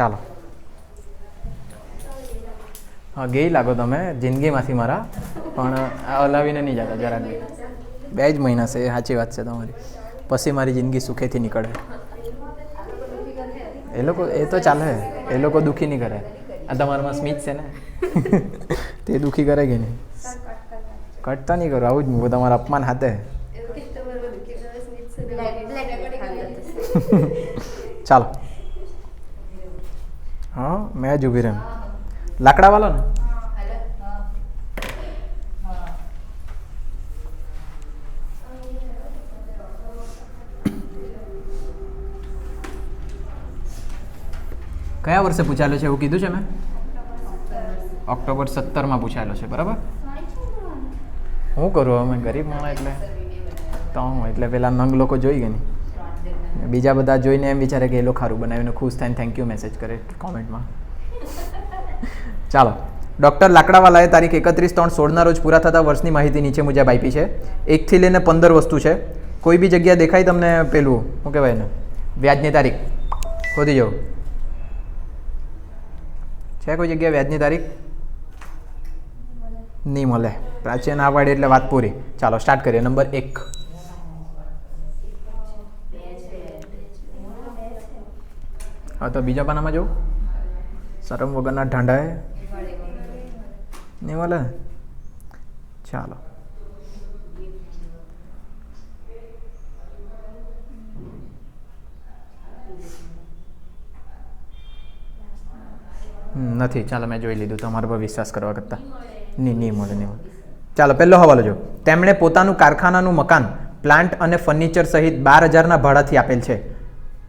ચાલો. હા ગઈ લાગો તમે જિંદગીમાંથી મારા. પણ આ હલાવીને નહીં જતા જરા બી બે જ મહિના છે એ સાચી વાત છે તમારી. પછી મારી જિંદગી સુખેથી નીકળે. એ લોકો એ તો ચાલે. એ લોકો દુઃખી નહીં કરે. આ તમારામાં સ્મિત છે ને. તે દુઃખી કરે કે નહીં? કટતા નહીં કરો આવું જ હું તમારા અપમાન હાથે. ચાલો. હા, મેં જ ઊભી રહે. લાકડા વાળો ને? કયા વર્ષે પૂછાયેલો છે એવું કીધું છે મેં? ઓક્ટોબર સત્તરમાં પૂછાયેલો છે, બરાબર? હું કરું અમે ગરીબ માણસ એટલે. તો હું, એટલે પેલા નંગ લોકો જોઈ નહીં બીજા બધા જોઈને એમ વિચારે કે, એ લોકો ખારું બનાવીને ખુશ થઈને થેન્ક યુ મેસેજ કરે કોમેન્ટમાં ચાલો. ડૉક્ટર લાકડાવાલાએ તારીખ એકત્રીસ ત્રણ સોળના રોજ પૂરા થતા વર્ષની માહિતી નીચે મુજબ આપી છે. એકથી લઈને પંદર વસ્તુ છે. કોઈ બી જગ્યા દેખાય તમને પેલું? શું કહેવાય એને? વ્યાજની તારીખ. શોધી જાઓ. છે કોઈ જગ્યાએ વ્યાજની તારીખ? નહીં મળે. પ્રાચીન આ પાડી એટલે વાત પૂરી. ચાલો સ્ટાર્ટ કરીએ. નંબર એક. હા, તો બીજા પાનામાં જવું શરમ વગરના ઢાંઢાએ. નહીં વાલે? ચાલો. નથી. ચાલો, મેં જોઈ લીધું. તમારા પર વિશ્વાસ કરવા કરતાં. નહીં નહીં મળે નહીં મળે. ચાલો, પહેલો હવાલો જો તેમણે પોતાનું કારખાનાનું મકાન, પ્લાન્ટ અને ફર્નિચર સહિત બાર હજારના ભાડાથી આપેલ છે.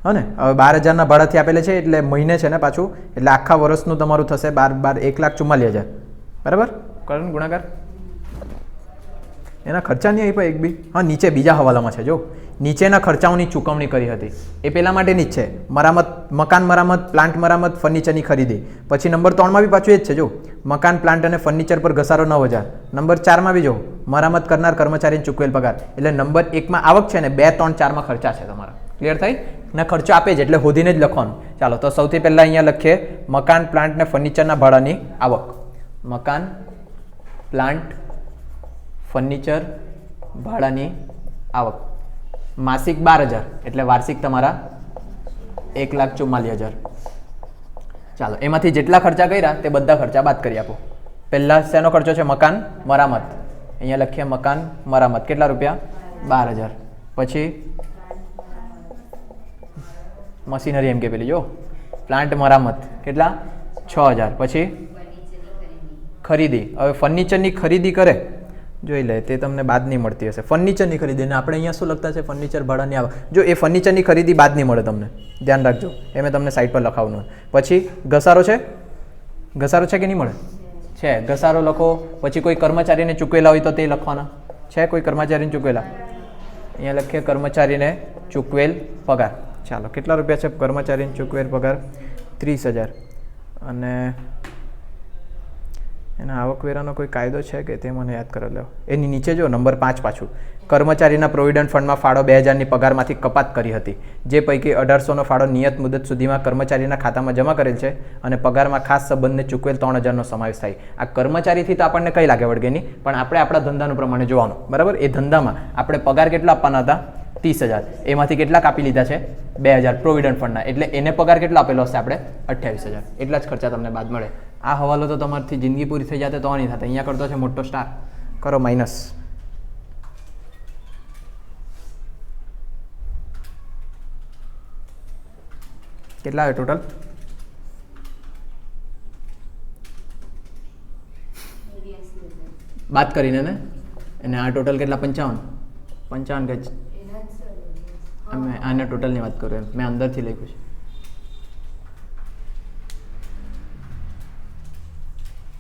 હા ને? હવે બાર હજારના ભાડાથી આપેલે છે એટલે મહિને છે ને પાછું. એટલે આખા વર્ષનું તમારું થશે બાર બાર એક લાખ ચુમ્માલીસ હજાર. બરાબર? કરણ ગુણાકાર. એના ખર્ચા નહીં આપ્યા એક બી? હા નીચે બીજા હવાલામાં છે જો. નીચેના ખર્ચાઓની ચૂકવણી કરી હતી. એ પેલા માટેની જ છે. મરામત મકાન મરામત પ્લાન્ટ મરામત ફર્નિચરની ખરીદી. પછી નંબર ત્રણમાં બી પાછું એ જ છે જો. મકાન પ્લાન્ટ અને ફર્નિચર પર ઘસારો નવ હજાર. નંબર ચારમાં બી જો. મરામત કરનાર કર્મચારીને ચૂકવેલ પગાર. એટલે નંબર એકમાં આવક છે ને બે ત્રણ ચારમાં ખર્ચા છે તમારા. ક્લિયર થઈ? ને ખર્ચો આપે જ એટલે હોધીને જ લખવાનું. ચાલો, તો સૌથી પહેલાં અહીંયા લખીએ, મકાન પ્લાન્ટ ને ફર્નિચરના ભાડાની આવક. મકાન પ્લાન્ટ ફર્નિચર ભાડાની આવક. માસિક બાર હજાર, એટલે વાર્ષિક તમારા એક લાખ ચુમ્માલીસ હજાર. ચાલો, એમાંથી જેટલા ખર્ચા કર્યા તે બધા ખર્ચા બાદ કરી આપો. પહેલાં શેનો ખર્ચો છે? મકાન, મરામત. અહીંયા લખીએ મકાન, મરામત. કેટલા રૂપિયા? બાર હજાર. પછી મશીનરી એમ કે પેલી, જો પ્લાન્ટ મરામત, કેટલા? છ હજાર. પછી? ખરીદી. હવે ફર્નિચરની ખરીદી કરે. જોઈ લે, તે તમને બાદ નહીં મળતી હશે. ફર્નિચરની ખરીદી. અને આપણે અહીંયા શું લખતા છે? ફર્નિચર ભાડાની આવે જો, એ ફર્નિચરની ખરીદી બાદ નહીં મળે તમને. ધ્યાન રાખજો. એ મેં તમને સાઈડ પર લખાવવાનું પછી, ઘસારો છે? ઘસારો છે કે નહીં મળે? છે. ઘસારો લખો. પછી કોઈ કર્મચારીને ચૂકવેલા હોય તો તે લખવાના. છે કોઈ કર્મચારીને ચૂકવેલા? અહીંયા લખીએ કર્મચારીને ચૂકવેલ પગાર. ચાલો, કેટલા રૂપિયા છે કર્મચારીને ચૂકવેલ પગાર? ત્રીસ હજાર. અને એના આવકવેરાનો કોઈ કાયદો છે કે તે મને યાદ કરી લો? એની નીચે જો નંબર પાંચ પાછું. કર્મચારીના પ્રોવિડન્ટ ફંડમાં ફાળો બે હજારની પગારમાંથી કપાત કરી હતી. જે પૈકી અઢારસોનો ફાળો નિયત મુદત સુધીમાં કર્મચારીના ખાતામાં જમા કરેલ છે અને પગારમાં ખાસ સંબંધને ચૂકવેલ ત્રણ હજારનો સમાવેશ થાય. આ કર્મચારીથી તો આપણને કઈ લાગે વળગેની? પણ આપણે આપણા ધંધાનું પ્રમાણે જોવાનું. બરાબર? એ ધંધામાં આપણે પગાર કેટલા આપવાના હતા? ત્રીસ હજાર. એમાંથી કેટલા કાપી લીધા છે? બે હજાર પ્રોવિડન્ટ ફંડના એટલે એને પગાર કેટલો આપેલો હશે આપણે? અઠ્યાવીસ હજાર. એટલા જ ખર્ચા તમને બાદ મળે. આ હવાલો તો તમારથી જિંદગી પૂરી થઈ જાય તો નહીં થતા અહીંયા કરતો છે મોટો સ્ટાર કરો માઇનસ કેટલા આવે ટોટલ બાદ કરીને ને? અને આ ટોટલ કેટલા? પંચાવન. પંચાવન ગજ. અમે આના ટોટલની વાત કરું એમ. મેં અંદરથી લખ્યું છે.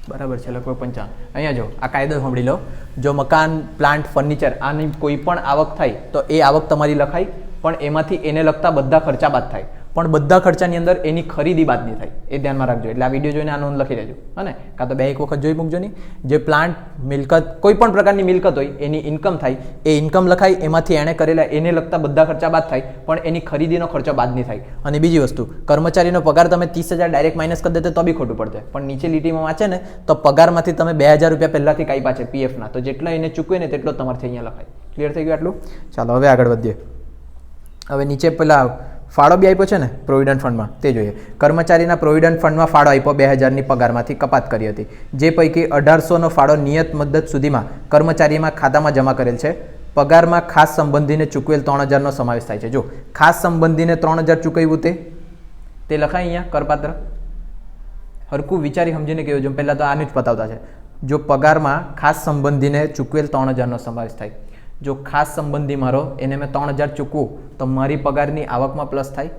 બરાબર છે, લગભગ પંચાવન. અહીંયા જો, આ કાયદો સાંભળી લો. જો મકાન, પ્લાન્ટ, ફર્નિચર, આની કોઈ પણ આવક થાય તો એ આવક તમારી લખાય, પણ એમાંથી એને લગતા બધા ખર્ચા બાદ થાય. પણ બધા ખર્ચાની અંદર એની ખરીદી બાદ નહીં થાય, એ ધ્યાનમાં રાખજો. એટલે આ વીડિયો જોઈને આ નોંધ લખી લેજો હને? કાં તો બે એક વખત જોઈ મૂકજો નહીં. જે પ્લાન્ટ મિલકત, કોઈ પણ પ્રકારની મિલકત હોય, એની ઇન્કમ થાય, એ ઇન્કમ લખાય, એમાંથી એણે કરેલા, એને લગતા બધા ખર્ચા બાદ થાય, પણ એની ખરીદીનો ખર્ચો બાદ નહીં થાય. અને બીજી વસ્તુ, કર્મચારીનો પગાર તમે ત્રીસ હજાર ડાયરેક્ટ માઇનસ કરી દેતો તો બી ખોટું પડશે. પણ નીચે લીટીમાં વાંચે ને, તો પગારમાંથી તમે બે હજાર રૂપિયા પહેલાંથી કાપ્યા છે પીએફના તો જેટલા એને ચૂકવે ને તેટલો તમારથી અહીંયા લખાય. ક્લિયર થઈ ગયું આટલું? ચાલો, હવે આગળ વધીએ. હવે નીચે પેલા ફાળો બી આપ્યો છે ને પ્રોવિડન્ટ ફંડમાં તે જોઈએ. કર્મચારીના પ્રોવિડન્ટ ફંડમાં ફાળો આપ્યો બે હજારની પગારમાંથી કપાત કરી હતી. જે પૈકી અઢારસોનો ફાળો નિયત મુદ્દત સુધીમાં કર્મચારીમાં ખાતામાં જમા કરેલ છે. પગારમાં ખાસ સંબંધીને ચૂકવેલ ત્રણ હજારનો સમાવેશ થાય છે. જો ખાસ સંબંધીને ત્રણ હજાર ચૂકવ્યું તે? તે લખાય અહીંયા કરપાત્ર. હરકું વિચારી સમજીને કહ્યું જો પહેલાં તો આનું જ બતાવતા છે. જો પગારમાં ખાસ સંબંધીને ચૂકવેલ ત્રણ હજારનો સમાવેશ થાય. જો ખાસ સંબંધી મારો, એને મેં ત્રણ હજાર ચૂકવું, તો મારી પગારની આવકમાં પ્લસ થાય?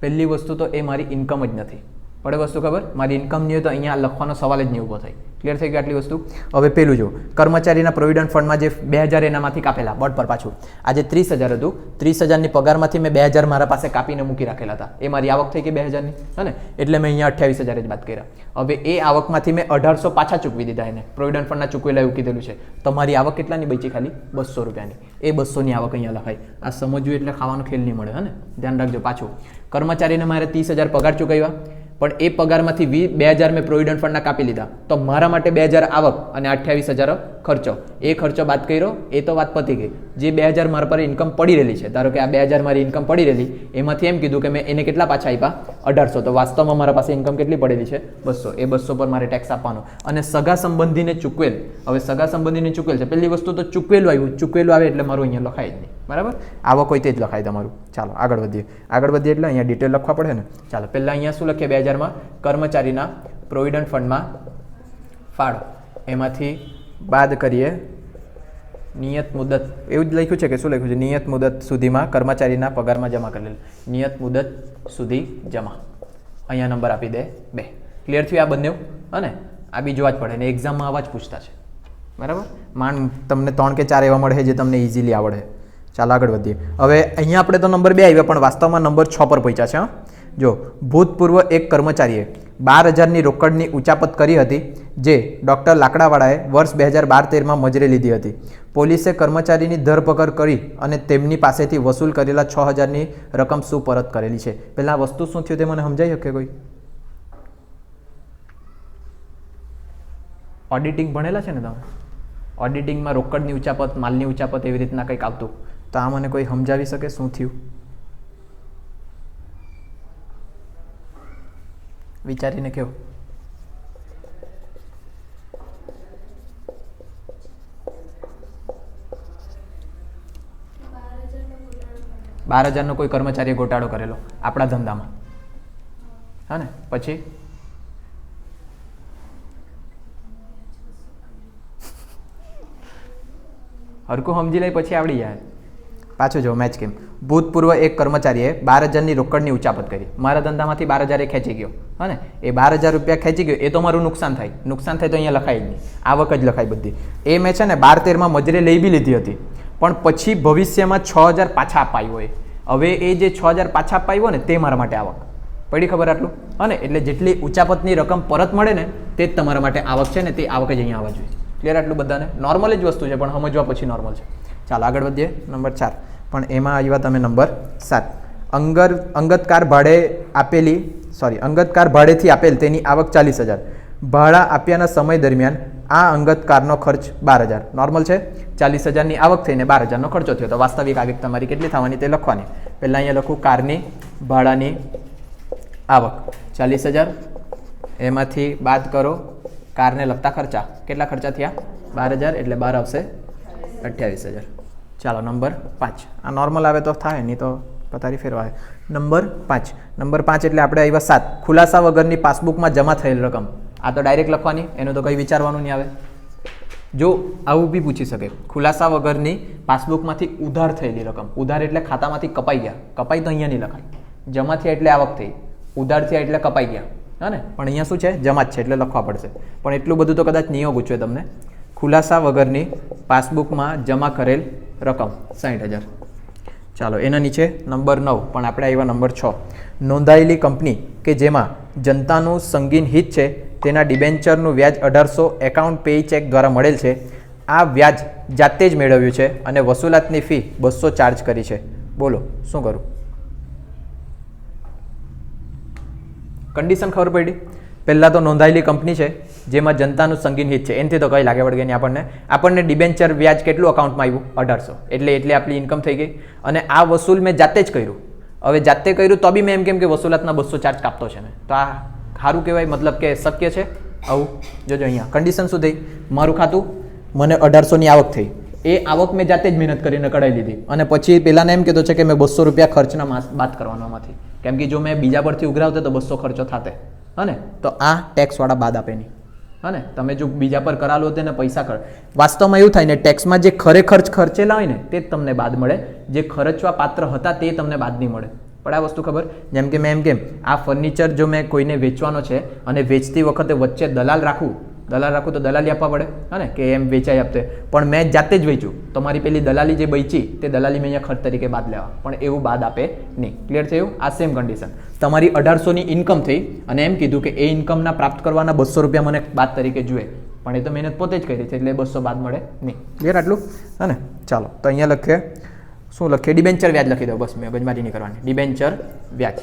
પહેલી વસ્તુ તો એ મારી ઇન્કમ જ નથી. પડે વસ્તુ ખબર? મારી ઇન્કમ નહીં હોય તો અહીંયા લખવાનો સવાલ જ નહીં ઊભો થાય. ક્લિયર થઈ ગયું આટલી વસ્તુ? હવે પેલું જો, કર્મચારીના પ્રોવિડન્ટ ફંડમાં જે બે હજાર એનામાંથી કાપેલા બટ પર પાછું. આજે ત્રીસ હજાર હતું. ત્રીસ હજારની પગારમાંથી મેં બે હજાર મારા પાસે કાપીને મૂકી રાખેલા હતા. એ મારી આવક થઈ ગઈ બે હજારની, હે એટલે મેં અહીંયા અઠ્યાવીસ હજાર જ વાત કર્યા. હવે એ આવકમાંથી મેં અઢારસો પાછા ચૂકવી દીધા એને. પ્રોવિડન્ટ ફંડના ચૂકવેલા એવું કીધેલું છે. તમારી આવક કેટલાની બચી ખાલી? બસો રૂપિયાની. એ બસોની આવક અહીંયા લખાય આ સમજવું એટલે ખાવાનો ખેલ નહીં મળે, હે ધ્યાન રાખજો પાછું. કર્મચારીને મારે ત્રીસ હજાર પગાર ચૂકવ્યા. પણ એ પગારમાંથી વી બે હજાર મેં પ્રોવિડન્ટ ફંડના કાપી લીધા. તો મારા માટે બે હજાર આવક અને અઠ્યાવીસ હજાર ખર્ચો. એ ખર્ચો બાદ કર્યો, એ તો વાત પતી ગઈ. જે બે હજાર મારા પર ઇન્કમ પડી રહેલી છે, ધારો કે આ બે હજાર મારી ઇન્કમ પડી રહેલી, એમાંથી એમ કીધું કે મેં એને કેટલા પાછા આપ્યા અઢારસો. તો વાસ્તવમાં મારા પાસે ઇન્કમ કેટલી પડેલી છે? બસો. એ બસો પર મારે ટેક્સ આપવાનો. અને સગા સંબંધીને ચૂકવેલ. હવે સગા સંબંધીને ચૂકવેલ છે. પહેલી વસ્તુ તો ચૂકવેલું આવ્યું. ચૂકવેલું આવે એટલે મારું અહીંયા લખાય જ નહીં. બરાબર? આવક હોય તે જ લખાય તમારું. ચાલો, આગળ વધીએ. આગળ વધીએ એટલે અહીંયા ડિટેલ લખવા પડે ને? ચાલો, પહેલાં અહીંયા શું લખીએ? બે હજારમાં કર્મચારીના પ્રોવિડન્ટ ફંડમાં ફાળો. એમાંથી બાદ કરીએ નિયત મુદત. એવું જ લખ્યું છે કે શું લખ્યું છે? નિયત મુદત સુધીમાં કર્મચારીના પગારમાં જમા કરેલ નિયત મુદત સુધી જમા. અહીંયા નંબર આપી દે બે. ક્લિયર થયું આ બંને અને આ બી જોવા જ પડે ને એક્ઝામમાં આવા જ પૂછતા છે. બરાબર? માંડ તમને ત્રણ કે ચાર એવા મળે જે તમને ઇઝીલી આવડે. ચાલો આગળ વધીએ. હવે અહીંયા આપણે તો નંબર બે આવ્યા, પણ વાસ્તવમાં નંબર છ પર પહોંચ્યા છે જો, ભૂતપૂર્વ એક કર્મચારીએ બાર હજારની રોકડની ઉચાપત કરી હતી, જે ડૉક્ટર લાકડાવાળાએ વર્ષ બે હજાર બાર તેરમાં મજરે લીધી હતી. પોલીસે કર્મચારીની ધરપકડ કરી અને તેમની પાસેથી વસૂલ કરેલા છ હજારની રકમ શું પરત કરેલી છે. પહેલાં વસ્તુ શું થયું તે મને સમજાઈ શકે કોઈ? ઓડિટિંગ ભણેલા છે ને તમે? ઓડિટિંગમાં રોકડની ઉચાપત, માલની ઉચાપત એવી રીતના કંઈક આવતું. તો આ મને કોઈ સમજાવી શકે શું થયું? વિચારીને કહો. બાર હજારનો કોઈ કર્મચારીએ ગોટાળો કરેલો, આપણા ધંધામાં. હા ને? પછી? હરકું સમજી લઈ પછી આવડી જાય. પાછું જો મેચ કેમ ભૂતપૂર્વ એક કર્મચારીએ બાર હજારની રોકડની ઉચાપત કરી. મારા ધંધામાંથી બાર હજાર એ ખેંચી ગયો. હા ને? એ બાર હજાર રૂપિયા ખેંચી ગયો, એ તો મારું નુકસાન થાય. નુકસાન થાય તો અહીંયા લખાય જ નહીં. આવક જ લખાય બધી. એ મેં છે ને બાર તેરમાં મજરે લઈ બી લીધી હતી. પણ પછી ભવિષ્યમાં છ હજાર પાછા અપાયું હોય. હવે એ જે છ હજાર પાછા અપાયું ને, તે મારા માટે આવક. પડી ખબર આટલું? હા ને? એટલે જેટલી ઉચાપતની રકમ પરત મળે ને, તે જ તમારા માટે આવક છે ને, તે આવક જ અહીંયા આવવા જોઈએ. ક્લિયર આટલું બધાને? નોર્મલ જ વસ્તુ છે, પણ સમજવા પછી નોર્મલ છે. ચાલો, આગળ વધીએ. નંબર ચાર. પણ એમાં આવ્યા તમે નંબર સાત. અંગર અંગત કાર ભાડે આપેલી સોરી અંગત કાર ભાડેથી આપેલ તેની આવક ચાલીસ હજાર. ભાડા આપ્યાના સમય દરમિયાન આ અંગત કારનો ખર્ચ બાર હજાર. નોર્મલ છે? ચાલીસ હજારની આવક થઈને બાર હજારનો ખર્ચો થયો. તો વાસ્તવિક આવક તમારી કેટલી થવાની તે લખવાની. પહેલાં અહીંયા લખું કારની ભાડાની આવક. ચાલીસ હજાર. એમાંથી બાદ કરો કારને લગતા ખર્ચા. કેટલા ખર્ચા થયા? બાર હજાર એટલે બાર આવશે અઠ્યાવીસ હજાર. ચાલો, નંબર પાંચ. આ નોર્મલ આવે તો થાય, નહીં તો પથારી ફેરવાય. નંબર પાંચ. નંબર પાંચ એટલે આપણે આવ્યા સાત. ખુલાસા વગરની પાસબુકમાં જમા થયેલ રકમ. આ તો ડાયરેક્ટ લખવાની, એનું તો કંઈ વિચારવાનું નહીં આવે. જો આવું બી પૂછી શકે. ખુલાસા વગરની પાસબુકમાંથી ઉધાર થયેલી રકમ. ઉધાર એટલે ખાતામાંથી કપાઈ ગયા. કપાઈ તો અહીંયા નહીં લખાય જમા થયા એટલે આવક થઈ. ઉધાર થયા એટલે કપાઈ ગયા. હા પણ અહીંયા શું છે? જમા જ છે એટલે લખવા પડશે. પણ એટલું બધું તો કદાચ નિયો પૂછવે તમને. ખુલાસા વગરની પાસબુકમાં જમા કરેલ રકમ સાઠ હજાર. ચાલો, એના નીચે નંબર નવ, પણ આપણે આવ્યા નંબર છ. નોંધાયેલી કંપની કે જેમાં જનતાનું સંગીન હિત છે, તેના ડિબેન્ચરનું વ્યાજ અઢારસો એકાઉન્ટ પે ચેક દ્વારા મળેલ છે. આ વ્યાજ જાતે જ મેળવ્યું છે અને વસૂલાતની ફી બસો ચાર્જ કરી છે. બોલો, શું કરું? કન્ડિશન ખબર પડી? પહેલાં તો નોંધાયેલી કંપની છે જેમાં જનતાનું સંગીન હિત છે. એનાથી તો કંઈ લાગે વળગે નહીં આપણને. આપણને ડિબેન્ચર વ્યાજ કેટલું અકાઉન્ટમાં આવ્યું? અઢારસો. એટલે એટલે આપણી ઇન્કમ થઈ ગઈ. અને આ વસૂલ મેં જાતે જ કર્યું. હવે જાતે કર્યું તો બી મેં એમ કેમ કે વસૂલાતના બસો ચાર્જ કાપતો છે મેં. તો આ સારું કહેવાય, મતલબ કે શક્ય છે? આવું. જોજો અહીંયા. કન્ડિશન શું થઈ? મારું ખાતું મને અઢારસોની આવક થઈ. એ આવક મેં જાતે જ મહેનત કરીને કઢાઈ લીધી. અને પછી પહેલાંને એમ કીધું છે કે મેં બસો રૂપિયા ખર્ચના માસ બાદ કરવાનામાંથી. કેમ કે જો મેં બીજા પરથી ઉઘરાવતે તો બસો ખર્ચો થાતે. હને? તો આ ટેક્સવાળા બાદ આપે નહીં. હને તમે જો બીજા પર કરાલો તેને પૈસા ખર્ચ વાસ્તવમાં એવું થાય ને ટેક્સમાં જે ખરેખર ખર્ચેલા હોય ને, તે જ તમને બાદ મળે. જે ખર્ચવા પાત્ર હતા તે તમને બાદ નહીં મળે. પણ આ વસ્તુ ખબર? જેમ કે મેં એમ કેમ, આ ફર્નિચર જો મેં કોઈને વેચવાનો છે અને વેચતી વખતે વચ્ચે દલાલ રાખું દલાલ રાખું તો દલાલી આપવા પડે હને કે એમ વેચાઈ આપતે. પણ મેં જાતે જ વેચ્યું. તમારી પેલી દલાલી જે વેચી તે દલાલી મેં અહીંયા ખર્ચ તરીકે બાદ લેવા. પણ એવું બાદ આપે નહીં. ક્લિયર થયું આ સેમ કન્ડિશન તમારી અઢારસોની ઇન્કમ થઈ અને એમ કીધું કે એ ઇન્કમના પ્રાપ્ત કરવાના બસો રૂપિયા મને બાદ તરીકે જોઈએ પણ એ તો મહેનત પોતે જ કરી છે, એટલે બસો બાદ મળે નહીં. ક્લિયર આટલું? હે ને? ચાલો. તો અહીંયા લખીએ. શું લખીએ? ડિબેન્ચર વ્યાજ લખી દો બસ, મેં ગજમારી નહીં કરવાની. ડિબેન્ચર વ્યાજ.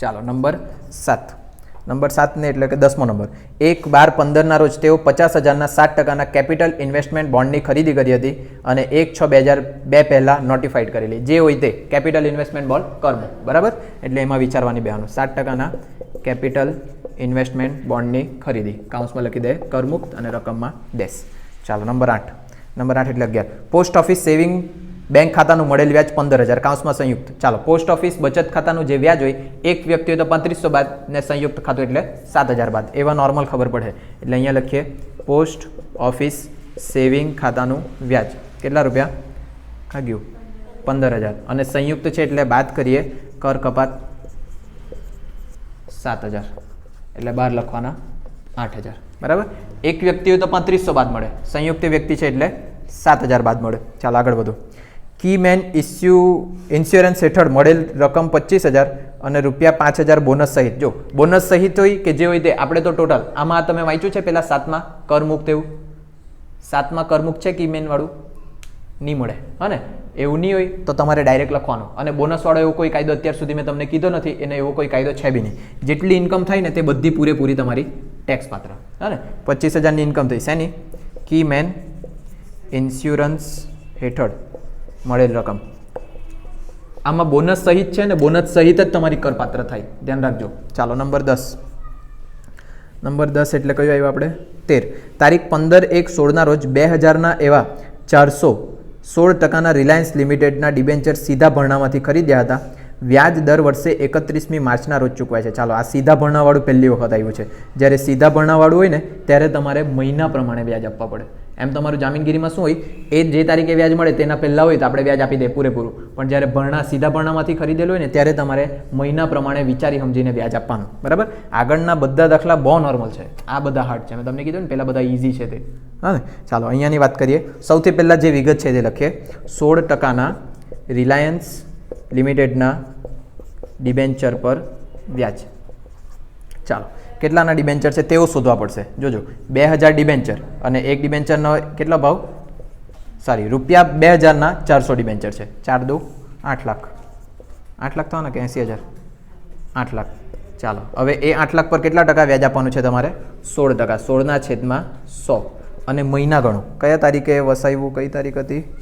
ચાલો, નંબર સાત. નંબર સાતને એટલે કે દસમો નંબર. એક બાર પંદરના રોજ તેઓ પચાસ હજારના સાત ટકાના કેપિટલ ઇન્વેસ્ટમેન્ટ બોન્ડની ખરીદી કરી હતી અને એક છ બે હજાર બે પહેલાં નોટિફાઈડ કરેલી. જે હોય તે કેપિટલ ઇન્વેસ્ટમેન્ટ બોન્ડ કર્મ બરાબર? એટલે એમાં વિચારવાની બેહાનું, સાત ટકાના કેપિટલ ઇન્વેસ્ટમેન્ટ બોન્ડની ખરીદી. કાઉન્સમાં લખી દે, કરમુક્ત અને રકમમાં દેશ. ચાલો, નંબર આઠ. નંબર આઠ એટલે અગિયાર. પોસ્ટ ઓફિસ સેવિંગ બેંક ખાતાનું મળેલ વ્યાજ પંદર હજાર, કાઉન્સમાં સંયુક્ત. ચાલો, પોસ્ટ ઓફિસ બચત ખાતાનું જે વ્યાજ હોય, એક વ્યક્તિ હોય તો પાંત્રીસો બાદ ને સંયુક્ત ખાતું એટલે સાત હજાર બાદ. એવા નોર્મલ ખબર પડે. એટલે અહીંયા લખીએ, પોસ્ટ ઓફિસ સેવિંગ ખાતાનું વ્યાજ. કેટલા રૂપિયા? ખાગ્યું પંદર હજાર. અને સંયુક્ત છે એટલે બાદ કરીએ, કર કપાત સાત હજાર. એટલે બાર લખવાના આઠ હજાર. બરાબર? એક વ્યક્તિ હોય તો પાંત્રીસો બાદ મળે. સંયુક્ત વ્યક્તિ છે એટલે સાત હજાર બાદ મળે. ચાલો આગળ વધો. કી મેન ઇસ્યુ ઇન્સ્યોરન્સ હેઠળ મળેલ રકમ પચીસ હજાર અને રૂપિયા પાંચ હજાર બોનસ સહિત. જો બોનસ સહિત હોય કે જે હોય તે, આપણે તો ટોટલ આમાં તમે વાંચ્યું છે પેલા સાતમાં કરમુક્ત એવું સાતમાં કરમુક્ત છે કી મેનવાળું નહીં મળે. હા એવું નહીં હોય તો તમારે ડાયરેક્ટ લખવાનું. અને બોનસવાળો એવો કોઈ કાયદો અત્યાર સુધી મેં તમને કીધો નથી, એને એવો કોઈ કાયદો છે બી નહીં. જેટલી ઇન્કમ થાય ને તે બધી પૂરેપૂરી તમારી ટેક્સ પાત્ર. હને? પચીસ હજારની ઇન્કમ થઈ. શેની? કી મેન ઇન્સ્યોરન્સ હેઠળ. મળેલ રકમ. આમાં બોનસ સહિત છે ને બોનસ સહિત જ તમારી કરપાત્ર થાય. ધ્યાન રાખજો. ચાલો, નંબર દસ. નંબર દસ એટલે કયું આવ્યું આપણે? તેર. તારીખ પંદર એક સોળના રોજ બે હજારના એવા ચારસો સોળ ટકાના રિલાયન્સ લિમિટેડના ડિબેન્ચર સીધા ભરણામાંથી ખરીદ્યા હતા. વ્યાજ દર વર્ષે એકત્રીસમી માર્ચના રોજ ચૂકવાય છે. ચાલો, આ સીધા ભરણાવાળું પહેલી વખત આવ્યું છે. જ્યારે સીધા ભરણાવાળું હોય ને, ત્યારે તમારે મહિના પ્રમાણે વ્યાજ આપવા પડે. એમ તમારું જામીનગીરીમાં શું હોય, એ જે તારીખે વ્યાજ મળે તેના પહેલાં હોય તો આપણે વ્યાજ આપી દે પૂરેપૂરું. પણ જ્યારે ભરણા સીધા ભરણામાંથી ખરીદેલું હોય ને, ત્યારે તમારે મહિના પ્રમાણે વિચારી સમજીને વ્યાજ આપવાનું. બરાબર? આગળના બધા દાખલા બહુ નોર્મલ છે. આ બધા હાર્ડ છે. મેં તમને કીધું ને પહેલાં બધા ઇઝી છે તે. હા ને? ચાલો, અહીંયાની વાત કરીએ. સૌથી પહેલાં જે વિગત છે તે લખીએ. સોળ ટકાના રિલાયન્સ લિમિટેડના ડિબેન્ચર પર વ્યાજ. ચાલો, કેટલાના ડિબેન્ચર છે તેઓ શોધવા પડશે. જોજો, બે હજાર ડિબેન્ચર અને એક ડિબેન્ચરનો કેટલો ભાવ? સોરી રૂપિયા બે હજારના ચારસો ડિબેન્ચર છે. ચાર દો, આઠ લાખ. આઠ લાખ થવાના કે એંસી હજાર? આઠ લાખ. ચાલો, હવે એ આઠ લાખ પર કેટલા ટકા વ્યાજ આપવાનું છે તમારે? સોળ ટકા. સોળના છેદમાં સો. અને મહિના ગણો. કયા તારીખે વસાવ્યું? કઈ તારીખ હતી?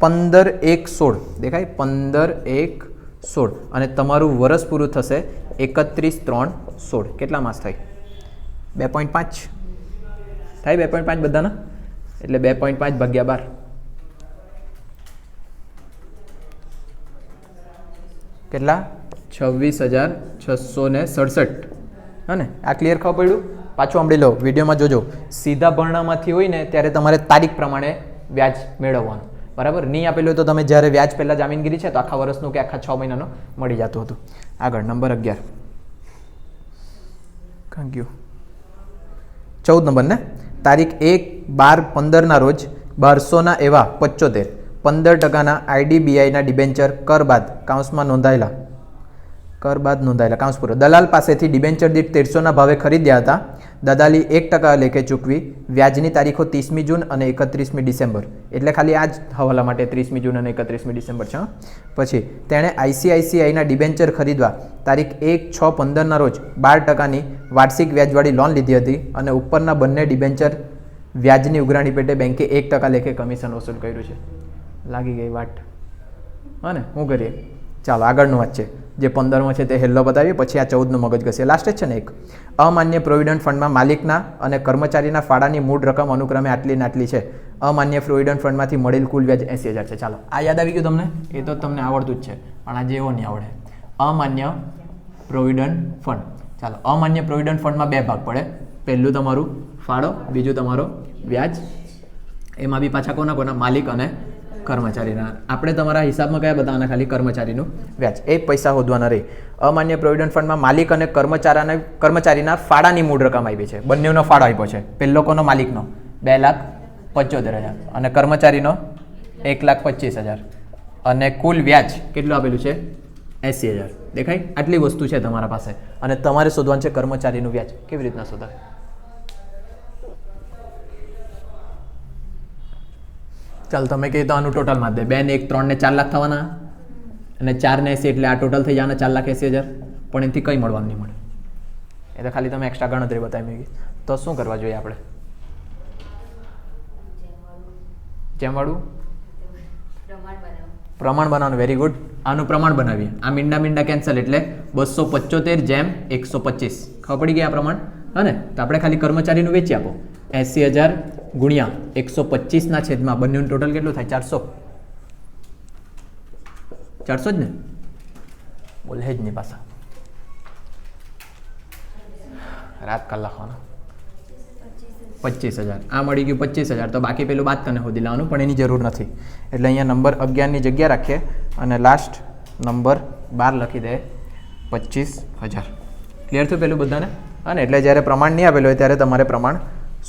પંદર એક સોળ. દેખાય? પંદર એક સોળ. અને તમારું વરસ પૂરું થશે એકત્રીસ, ત્રણ, સોળ. કેટલા માસ થાય? બે પોઈન્ટ પાંચ. થાય બે પોઈન્ટ પાંચ બધાના? એટલે બે પોઈન્ટ પાંચ ભાગ્યા બાર. કેટલા? છવ્વીસ હજાર છસો ને સડસઠ. હા ને આ ક્લિયર ખબર પડ્યું? પાછું સાંભળી લો, વિડીયોમાં જોજો. સીધા ભરણામાંથી હોય ને, ત્યારે તમારે તારીખ પ્રમાણે વ્યાજ મેળવવાનું. બરાબર? નહીં આપેલું તો તમે જ્યારે વ્યાજ પહેલાં જામીનગીરી છે, તો આખા વર્ષનું કે આખા છ મહિનાનો મળી જતું હતું. આગળ, નંબર અગિયાર. થેન્ક યુ ચૌદ નંબર ને? તારીખ એક બાર પંદરના રોજ બારસોના એવા પચોતેર, પંદર ટકાના આઈડીબીઆઈના ડિબેન્ચર કર બાદ કાઉન્સમાં નોંધાયેલા કર બાદ નોંધાયેલા. કાઉન્સ પૂરો દલાલ પાસેથી ડિબેન્ચર દીઠ તેરસોના ભાવે ખરીદ્યા હતા. દલાલી એક ટકા લેખે ચૂકવી. વ્યાજની તારીખો ત્રીસમી જૂન અને એકત્રીસમી ડિસેમ્બર. એટલે ખાલી આ જ હવાલા માટે ત્રીસમી જૂન અને એકત્રીસમી ડિસેમ્બર છે પછી તેણે આઈસીઆઈસીઆઈના ડિબેન્ચર ખરીદવા તારીખ એક છ પંદરના રોજ બાર ટકાની વાર્ષિક વ્યાજવાળી લોન લીધી હતી અને ઉપરના બંને ડિબેન્ચર વ્યાજની ઉઘરાણી પેટે બેંકે એક ટકા લેખે કમિશન વસૂલ કર્યું છે. લાગી ગઈ વાટ. હા ને? હું કરીએ? ચાલો, આગળનું વાત છે જે પંદરમો છે તે હેલ્લો બતાવીએ, પછી આ ચૌદનો મગજ ઘસે લાસ્ટ છે ને એક. અમાન્ય પ્રોવિડન્ટ ફંડમાં માલિકના અને કર્મચારીના ફાળાની મૂળ રકમ અનુક્રમે આટલી ને આટલી છે. અમાન્ય પ્રોવિડન્ટ ફંડમાંથી મળેલ કુલ વ્યાજ એંસી હજાર છે. ચાલો, આ યાદ આવી ગયું તમને? એ તો તમને આવડતું જ છે, પણ આજે એવો નહીં આવડે. અમાન્ય પ્રોવિડન્ટ ફંડ ચાલો, અમાન્ય પ્રોવિડન્ટ ફંડમાં બે ભાગ પડે. પહેલું તમારું ફાળો, બીજું તમારો વ્યાજ. એમાં બી પાછા કોના કોના? માલિક અને કર્મચારીના. આપણે તમારા હિસાબમાં કયા બતાવવાના? ખાલી કર્મચારીનું. વ્યાજ. એ પૈસા શોધવાના રહે અમાન્ય પ્રોવિડન્ટ ફંડમાં માલિક અને કર્મચારીને, કર્મચારીના ફાળાની મૂળ રકમ આવી છે. બંનેનો ફાળો આપ્યો છે. પહેલો કોનો? માલિકનો. બે લાખ પંચોતેર હજાર. અને કર્મચારીનો? એક લાખ પચીસ હજાર. અને કુલ વ્યાજ કેટલું આપેલું છે? એંસી હજાર. દેખાય? આટલી વસ્તુ છે તમારા પાસે. અને તમારે શોધવાનું છે કર્મચારીનું વ્યાજ. કેવી રીતના શોધાય? ચાલ તમે કહી તો આનું ટોટલમાં દે. બે ને એક, ત્રણ ને ચાર લાખ થવાના. અને ચાર ને એસી એટલે આ ટોટલ થઈ જવાના ચાર લાખ એસી હજાર. પણ એનાથી કંઈ મળવાનું નહીં મળે. એ તો ખાલી તમે એક્સ્ટ્રા ગણતરી બતાવી તો શું કરવા જોઈએ આપણે? જેમવાળું પ્રમાણ બનાવવાનું. વેરી ગુડ આનું પ્રમાણ બનાવીએ. આ મીંડા મીંડા કેન્સલ એટલે બસો પચોતેર જેમ એકસો પચીસ. ખબર પડી ગઈ આ પ્રમાણ? હા ને તો આપણે ખાલી કર્મચારીનું વેચી આપો. એંસી હજાર ગુણ્યા એકસો પચીસના છેદમાં બંનેનું ટોટલ કેટલું થાય? ચારસો. ચારસો જ ને? બોલે જ નહીં પાછા. રાત કલાકવાના પચીસ હજાર. આ મળી ગયું પચીસ હજાર. તો બાકી પેલું બાદ તને શોધી લાવવાનું, પણ એની જરૂર નથી. એટલે અહીંયા નંબર અગિયારની જગ્યા રાખીએ અને લાસ્ટ નંબર બાર લખી દે. પચીસ હજાર. ક્લિયર થયું પેલું બધાને? હા ને, એટલે જ્યારે પ્રમાણ નહીં આપેલું હોય ત્યારે તમારે પ્રમાણ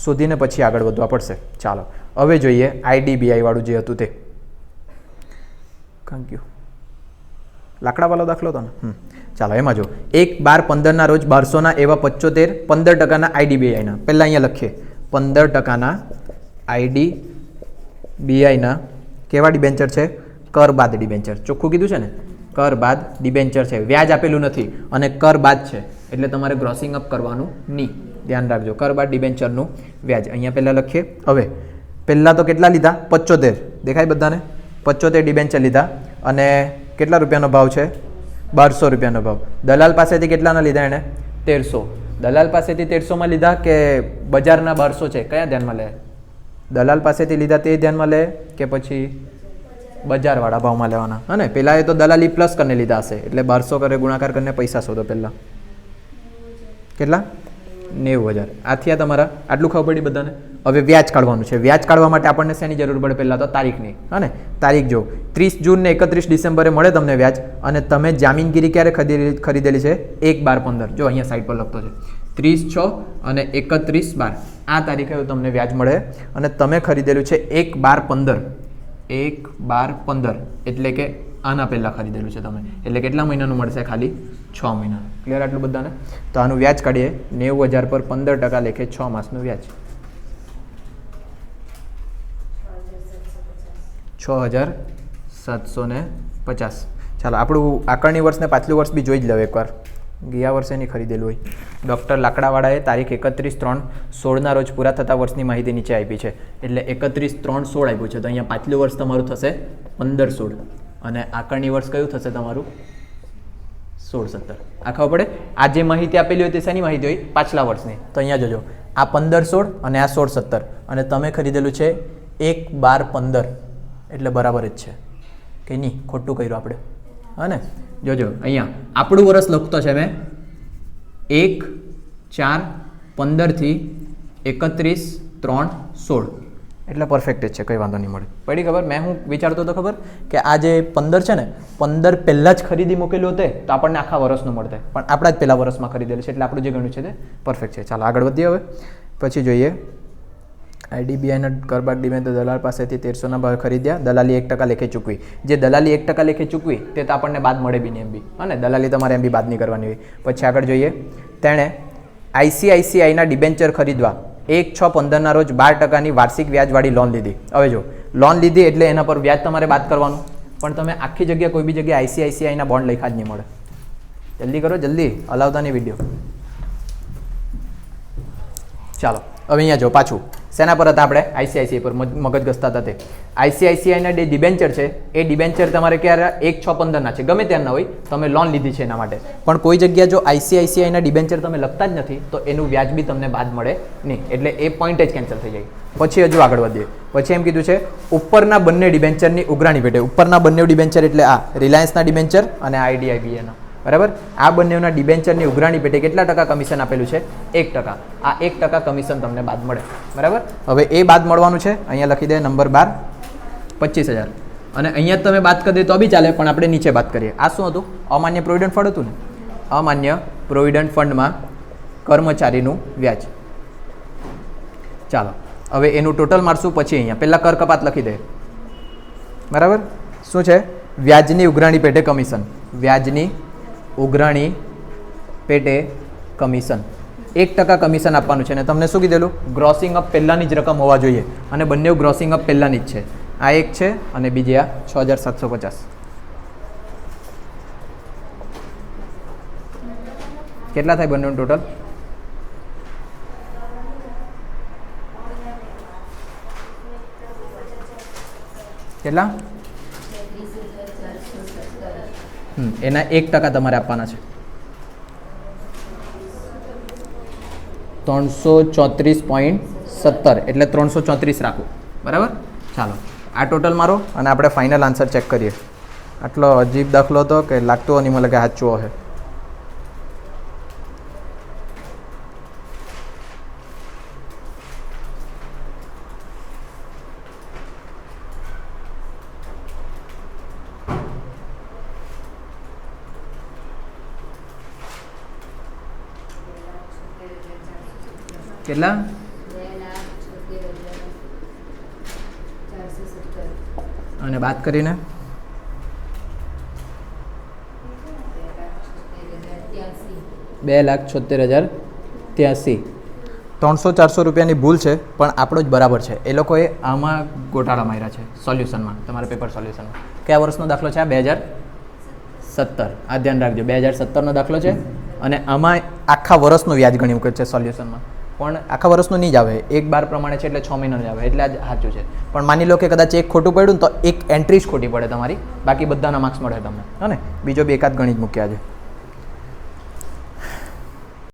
શોધીને પછી આગળ વધવા પડશે. ચાલો, હવે જોઈએ આઈડીબીઆઈ વાળું જે હતું તે. થેન્ક યુ લાકડાવાળો દાખલો હતો ને. ચાલો, એમાં જો એક બાર પંદરના રોજ બારસોના એવા પચોતેર, પંદર ટકાના આઈડીબીઆઈના. પહેલાં અહીંયા લખીએ. પંદર ટકાના આઈડી બીઆઈના કેવા ડિબેન્ચર છે? કર બાદ ડિબેન્ચર. ચોખ્ખું કીધું છે ને? કર બાદ ડિબેન્ચર છે. વ્યાજ આપેલું નથી. અને કર બાદ છે. એટલે તમારે ગ્રોસિંગ અપ કરવાનું નહીં. ધ્યાન રાખજો. કર બાદ ડિબેન્ચરનું વ્યાજ. અહીંયા પહેલાં લખીએ. હવે, પહેલાં તો કેટલા લીધા? પચોતેર. દેખાય બધાને? પચોતેર ડિબેન્ચર લીધા. અને કેટલા રૂપિયાનો ભાવ છે? બારસો રૂપિયાનો ભાવ. દલાલ પાસેથી કેટલાના લીધા એણે? તેરસો. દલાલ પાસેથી તેરસોમાં લીધા કે બજારના બારસો છે? કયા ધ્યાનમાં લે? દલાલ પાસેથી લીધા તે ધ્યાનમાં લે કે પછી બજારવાળા ભાવમાં લેવાના? હા ને? પહેલાં એ તો દલાલી પ્લસ કરીને લીધા હશે. એટલે બારસો કરે, ગુણાકાર કરીને પૈસા શોધો પહેલાં. કેટલા? નેવું હજાર. આથી આ તમારા આટલું ખબર પડી બધાને? હવે વ્યાજ કાઢવાનું છે. વ્યાજ કાઢવા માટે આપણને શેની જરૂર પડે પહેલાં તો તારીખની? હા ને? તારીખ જો ત્રીસ જૂન ને એકત્રીસ ડિસેમ્બરે મળે તમને વ્યાજ અને તમે જામીનગીરી ક્યારે ખરીદેલી ખરીદેલી છે? એક બાર પંદર. જો અહીંયા સાઈડ પર લખતો છે. ત્રીસ છ અને એકત્રીસ બાર. આ તારીખે તમને વ્યાજ મળે અને તમે ખરીદેલું છે એક બાર પંદર. એક બાર પંદર. એટલે કે આના પહેલાં ખરીદેલું છે તમે. એટલે કેટલા મહિનાનું મળશે ખાલી? છ મહિના. ક્લિયર આટલું બધાને? તો આનું વ્યાજ કાઢીએ. નેવું હજાર પર પંદર ટકા લેખે છ માસનું વ્યાજ. છ હજાર સાતસો ને પચાસ. ચાલો, આપણું આકારણી વર્ષને પાછલું વર્ષ બી જોઈ જ લઉં એકવાર. ગયા વર્ષે નહીં ખરીદેલું હોય. ડૉક્ટર લાકડાવાળાએ તારીખ એકત્રીસ ત્રણ સોળના રોજ પૂરા થતા વર્ષની માહિતી નીચે આપી છે. એટલે એકત્રીસ ત્રણ સોળ આપ્યું છે. તો અહીંયા પાછલું વર્ષ તમારું થશે પંદર સોળ. અને આકળની વર્ષ કયું થશે તમારું? સોળ સત્તર આ ખબર પડે? આ જે માહિતી આપેલી હોય તે શેની માહિતી હોય? પાછલા વર્ષની. તો અહીંયા જોજો. આ પંદર સોળ અને આ સોળ સત્તર અને તમે ખરીદેલું છે એક બાર પંદર. એટલે બરાબર જ છે. કે નહીં? ખોટું કર્યું આપણે. હા ને? જોજો, અહીંયા. આપણું વર્ષ લખતો છે મેં. એક ચાર પંદરથી એકત્રીસ ત્રણ સોળ. એટલે પરફેક્ટ જ છે, કંઈ વાંધો નહીં મળે. પડી ખબર? મેં હું વિચારતો હતો ખબર? કે આ જે પંદર છે ને, પંદર પહેલાં જ ખરીદી મૂકેલું હોતે, તો આપણને આખા વર્ષનું મળતે. પણ આપણા જ પહેલાં વર્ષમાં ખરીદેલું છે, એટલે આપણું જે ગણ્યું છે તે પરફેક્ટ છે. ચાલો, આગળ વધીએ હવે. પછી જોઈએ. આઈડીબીઆઈના કરબાગ ડિબેન્ચર દલાલ પાસેથી તેરસોના ભાવે ખરીદ્યા. દલાલી એક ટકા લેખે ચૂકવી. જે દલાલી એક ટકા લેખે ચૂકવી, તે તો આપણને બાદ મળે બી નહીં એમ બી. અને દલાલી તમારે એમ બી બાદ નહીં કરવાની હોય. પછી આગળ જોઈએ. તેણે આઈસીઆઈસીઆઈના ડિબેન્ચર ખરીદવા એક છ પંદરના રોજ બાર ટકાની વાર્ષિક વ્યાજવાળી લોન લીધી. હવે જો લોન લીધી એટલે એના પર વ્યાજ તમારે બાદ કરવાનું. પણ તમે આખી જગ્યા કોઈ બી જગ્યાએ આઈસીઆઈસીઆઈના બોન્ડ લખ્યા જ નહીં મળે. જલ્દી કરો, જલ્દી. હલાવતા નહીં વીડિયો ચાલો, હવે અહીંયા જો પાછું. શેના પર હતા આપણે? આઈસીઆઈસીઆઈ પર મગ- મગજ ગસતા હતા તે. આઈસીઆઈસીઆઈના જે ડિબેન્ચર છે, એ ડિબેન્ચર તમારે ક્યારે? એક છ પંદરના છે. ગમે ત્યારના હોય, તમે લોન લીધી છે એના માટે. પણ કોઈ જગ્યા જો આઈસીઆઈસીઆઈના ડિબેન્ચર તમે લખતા જ નથી, તો એનું વ્યાજ બી તમને બાદ મળે નહીં. એટલે એ પોઈન્ટ જ કેન્સલ થઈ જાય. પછી હજુ આગળ વધીએ. પછી એમ કીધું છે, ઉપરના બંને ડિબેન્ચરની ઉઘરાણી પેટે. ઉપરના બંને ડિબેન્ચર એટલે આ રિલાયન્સના ડિબેન્ચર અને આઈડીઆઈબીએના બરાબર? આ બંનેના ડિબેન્ચરની ઉઘરાણી પેટે કેટલા ટકા કમિશન આપેલું છે? એક ટકા. આ એક ટકા કમિશન તમને બાદ મળે. બરાબર? હવે એ બાદ મળવાનું છે. અહીંયા લખી દે નંબર બાર. પચીસ હજાર. અને અહીંયા તમે બાદ કરી દે તો બી ચાલે, પણ આપણે નીચે વાત કરીએ. આ શું હતું? અમાન્ય પ્રોવિડન્ટ ફંડ હતું ને? અમાન્ય પ્રોવિડન્ટ ફંડમાં કર્મચારીનું વ્યાજ. ચાલો. હવે એનું ટોટલ મારશું પછી અહીંયા. પહેલાં કર કપાત લખી દે. બરાબર? શું છે? વ્યાજની ઉઘરાણી પેટે કમિશન. વ્યાજની ઉઘરાણી પેટે કમિશન. એક ટકા કમિશન આપવાનું છે. અને તમને શું કીધેલું? ગ્રોસિંગ અપ પહેલાંની જ રકમ હોવા જોઈએ. અને બંને ગ્રોસિંગ અપ પહેલાંની જ છે. આ એક છે અને બીજી આ છ હજાર સાતસો પચાસ. કેટલા થાય બંનેનું ટોટલ? કેટલા હમ, એના એક ટકા તમારે આપવાના છે. ત્રણસો ચોત્રીસ પોઈન્ટ સત્તર, એટલે ત્રણસો ચોત્રીસ રાખો. બરાબર? ચાલો, આ ટોટલ મારો અને આપણે ફાઇનલ આન્સર ચેક કરીએ. આટલો અજીબ દાખલો હતો કે લાગતો નહીં, મને કે સાચો હશે. કેટલા? અને વાત કરીને? બે લાખ છોતેર હજાર ત્યાંસી. ત્રણસો ચારસો રૂપિયાની ભૂલ છે, પણ આપણો જ બરાબર છે. એ લોકોએ આમાં ગોટાળા માર્યા છે, સોલ્યુશનમાં, તમારા પેપર સોલ્યુશનમાં. કયા વર્ષનો દાખલો છે આ? બે હજાર સત્તર. આ ધ્યાન રાખજો, બે હજાર સત્તરનો દાખલો છે, અને આમાં આખા વર્ષનું વ્યાજ ગણી મૂકે છે સોલ્યુશનમાં. પણ આખા વર્ષનું નહીં જ આવે. એક બાર પ્રમાણે છે એટલે છ મહિનાનું જ આવે. એટલે જ સાચું છે. પણ માની લો કે કદાચ એક ખોટું પડ્યું ને તો એક એન્ટ્રી જ ખોટી પડે તમારી. બાકી બધાના માર્ક્સ મળે તમને. હા ને? બીજો બે એકાદ ગણિત મૂક્યા છે.